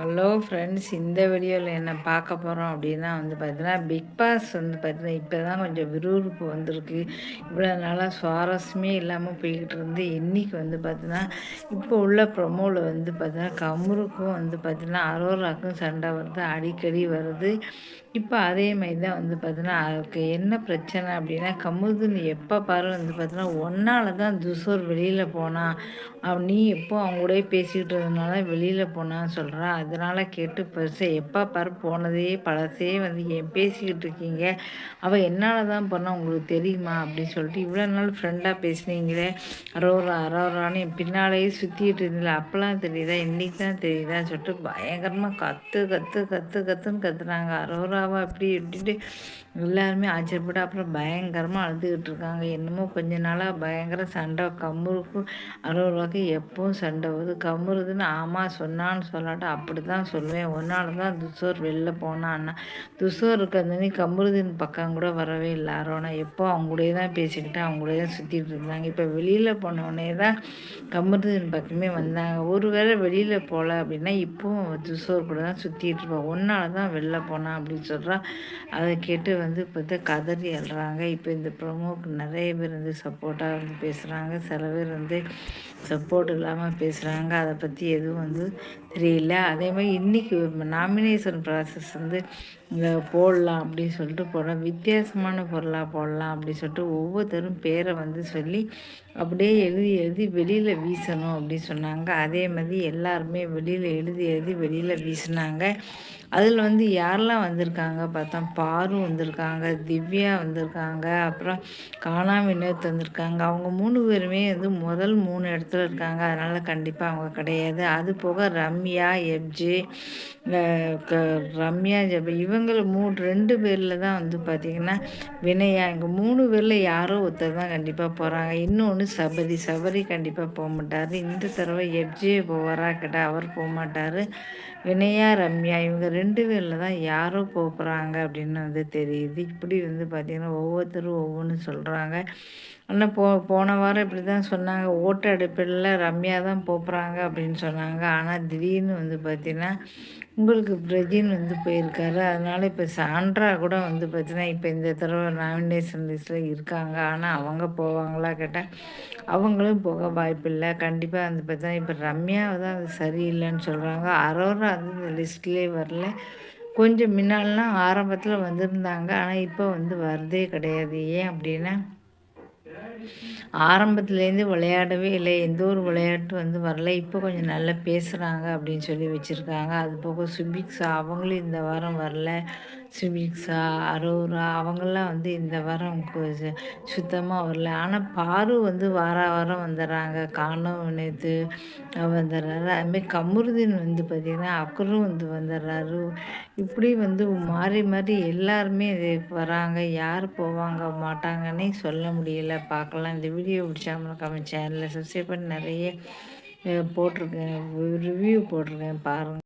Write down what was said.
Hello friends இந்த வீடியோவில் என்ன பார்க்க போகிறோம் அப்படின்னா வந்து பார்த்தீங்கன்னா பிக் பாஸ் வந்து பார்த்தீங்கன்னா இப்போ தான் கொஞ்சம் விறுவிறுப்பு வந்திருக்கு. இவ்வளோ நாளாக சுவாரஸ்யமே இல்லாமல் போய்கிட்டு இருந்து இன்றைக்கி வந்து பார்த்தீங்கன்னா இப்போ உள்ள ப்ரொமோவில் வந்து பார்த்தீங்கன்னா கமுருக்கும் வந்து பார்த்தீங்கன்னா அரோராக்கும் சண்டை வருது அடிக்கடி வருது. இப்போ அதே மாதிரி தான் வந்து பார்த்தீங்கன்னா அதுக்கு என்ன பிரச்சனை அப்படின்னா கமுதுன்னு எப்போ பாரு வந்து பார்த்தீங்கன்னா ஒன்றால் தான் துசோர் வெளியில் போனான் அவன் நீ எப்போ அவங்க கூட பேசிக்கிட்டு இருந்ததுனால வெளியில் போனான்னு சொல்கிறான் அதனால் கேட்டு பெருசாக எப்போ பாரு போனதே பழசே வந்து ஏன் பேசிக்கிட்டு இருக்கீங்க? அவள் என்னால் தான் போனால் உங்களுக்கு தெரியுமா அப்படின்னு சொல்லிட்டு இவ்வளோ நாள் ஃப்ரெண்டாக பேசுனீங்களே அரோரா அரோரான்னு என் பின்னாலேயே சுற்றிக்கிட்டு இருந்தீங்களே அப்போல்லாம் தெரியுதா? இன்றைக்கி தான் தெரியுதான்னு சொல்லிட்டு பயங்கரமாக கற்று கற்று கற்று கற்றுன்னு கற்றுனாங்க அரோராவா அப்படி இப்படிட்டு எல்லாருமே ஆச்சரியப்பட்டு அப்புறம் பயங்கரமாக அழுதுகிட்டு இருக்காங்க. என்னமோ கொஞ்ச நாளாக பயங்கர சண்டை கம்முருக்கும் அரோராவுக்கு எப்பவும் சண்டை வருது. கம்முருதுன்னு ஆமாம் சொன்னான்னு சொல்லாட்டும் அப்படி தான் சொல்லுவேன் ஒன்றால் தான் துசோர் வெளில போனான்னா துசோர் இருக்கிறதுனே கம்முருதின் பக்கம் கூட வரவே இல்லை. அரோனா எப்போ அவங்க கூடயே தான் பேசிக்கிட்டு அவங்க தான் சுற்றிட்டு இருந்தாங்க. இப்போ வெளியில் போனோடனே தான் கம்முருதின் பக்கமே வந்தாங்க. ஒரு வேளை வெளியில் போகல அப்படின்னா இப்போவும் துசோர் கூட தான் சுற்றிட்டு இருப்போம் ஒன்றால் தான் வெளில போனான் அப்படின்னு சொல்கிறான் அதை கேட்டு வந்து இப்போ கதறி எழுறாங்க இப்போ இந்த ப்ரொமோக்கு நிறைய பேர் வந்து சப்போர்ட்டாக வந்து பேசுகிறாங்க சில பேர் வந்து சப்போர்ட் இல்லாமல் பேசுகிறாங்க அதை பற்றி எதுவும் வந்து தெரியல. அதே மாதிரி இன்றைக்கி நாமினேஷன் ப்ராசஸ் வந்து போடலாம் அப்படின்னு சொல்லிட்டு போடுறோம் வித்தியாசமான பொருளாக போடலாம் அப்படின்னு சொல்லிட்டு ஒவ்வொருத்தரும் பேரை வந்து சொல்லி அப்படியே எழுதி எழுதி வெளியில் வீசணும் அப்படின்னு சொன்னாங்க. அதே மாதிரி எல்லாருமே வெளியில் எழுதி எழுதி வெளியில் வீசினாங்க. அதில் வந்து யாரெல்லாம் வந்திருக்காங்க? பார்த்தா பாரு வந்திருக்காங்க திவ்யா வந்திருக்காங்க அப்புறம் காணா வினோத் வந்திருக்காங்க. அவங்க மூணு பேருமே வந்து முதல் மூணு இடத்துல இருக்காங்க. அதனால் கண்டிப்பாக அவங்க கிடையாது. அது போக ரம்யா எப்ஜி ரம்யா ஜப. இவங்கள மூணு ரெண்டு பேரில் தான் வந்து பார்த்திங்கன்னா வினயா. இங்கே மூணு பேரில் யாரோ ஒருத்தர் தான் கண்டிப்பாக போகிறாங்க இன்னொன்று சபரி. சபரி கண்டிப்பாக போக மாட்டார். இந்த தடவை எப்ஜே போவாரா கேட்டால் அவர் போக மாட்டார். வினயா ரம்யா இவங்க ரெண்டு பேரில் தான் யாரோ போகிறாங்க அப்படின்னு வந்து தெரியுது. இப்படி வந்து பார்த்திங்கன்னா ஒவ்வொருத்தரும் ஒவ்வொன்று சொல்கிறாங்க ஆனால் போ போன வாரம் இப்படி தான் சொன்னாங்க. ஓட்டு அடுப்பில் ரம்யா தான் போகிறாங்க அப்படின்னு சொன்னாங்க. ஆனால் திடீர்னு வந்து பார்த்திங்கன்னா உங்களுக்கு பிரஜின் வந்து போயிருக்காரு. அதனால் இப்போ சாண்ட்ரா கூட வந்து பார்த்தீங்கன்னா இப்போ இந்த தடவை நாமினேஷன் லிஸ்ட்டில் இருக்காங்க. ஆனால் அவங்க போவாங்களா கேட்டால் அவங்களும் போக வாய்ப்பில்லை. கண்டிப்பாக வந்து பார்த்திங்கன்னா இப்போ ரம்யாவை தான் அது சரியில்லைன்னு சொல்கிறாங்க அரோரா வந்து இந்த லிஸ்ட்லேயே வரல. கொஞ்சம் முன்னாலாம் ஆரம்பத்தில் வந்திருந்தாங்க. ஆனால் இப்போ வந்து வரதே கிடையாது. ஏன் அப்படின்னா ஆரம்பத்துலேருந்து விளையாடவே இல்லை. எந்த ஒரு விளையாட்டு வந்து வரல. இப்போ கொஞ்சம் நல்லா பேசுகிறாங்க அப்படின்னு சொல்லி வச்சுருக்காங்க. அது போக சுபிக்ஸ் அவங்களும் இந்த வாரம் வரல. சுபிக்ஸா அரோரா அவங்கெல்லாம் வந்து இந்த வாரம் சுத்தமாக வரல. ஆனால் பாரு வந்து வார வாரம் வந்துடுறாங்க காணும் நேற்று வந்துடுறாரு அதுமாரி கமருதீன் வந்து பார்த்திங்கன்னா அக்கரும் வந்து வந்துடுறாரு இப்படி வந்து மாறி மாறி எல்லாருமே வராங்க. யார் போவாங்க மாட்டாங்கன்னே சொல்ல முடியல. பார்க்கலாம் இந்த வீடியோ பிடிச்சாமல் மறக்காம சேனலில் சப்ஸ்கிரைப் பண்ணி நிறைய போட்டிருக்கேன். ரிவ்யூ போட்டிருக்கேன். பாருங்கள்